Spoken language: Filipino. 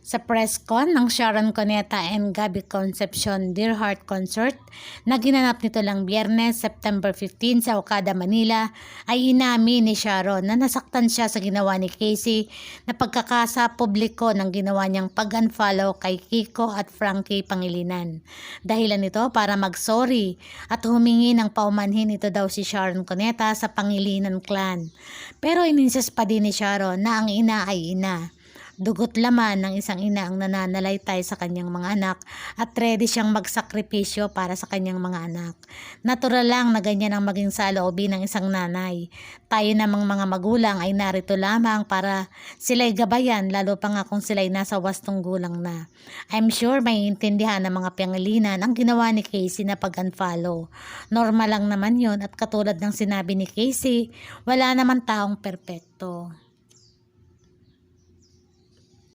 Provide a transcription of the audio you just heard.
Sa press con ng Sharon Cuneta and Gabby Concepcion Dear Heart Concert na ginanap nito lang biyernes September 15 sa Okada, Manila ay inamin ni Sharon na nasaktan siya sa ginawa ni Casey na pagkakasa publiko ng ginawa niyang pag-unfollow kay Kiko at Frankie Pangilinan. Dahilan nito para mag-sorry at humingi ng paumanhin ito daw si Sharon Cuneta sa Pangilinan clan. Pero ininsas pa din ni Sharon na ang ina ay ina. Dugot laman ng isang ina ang nananalaytay sa kanyang mga anak at ready siyang magsakripisyo para sa kanyang mga anak. Natural lang na ganyan ang maging saloobin ng isang nanay. Tayo namang mga magulang ay narito lamang para sila'y gabayan lalo pa nga kung sila'y nasa wastong gulang na. I'm sure may intindihan ng mga pangilinan ang ginawa ni Casey na pag-unfollow. Normal lang naman yon at katulad ng sinabi ni Casey, wala naman taong perpekto.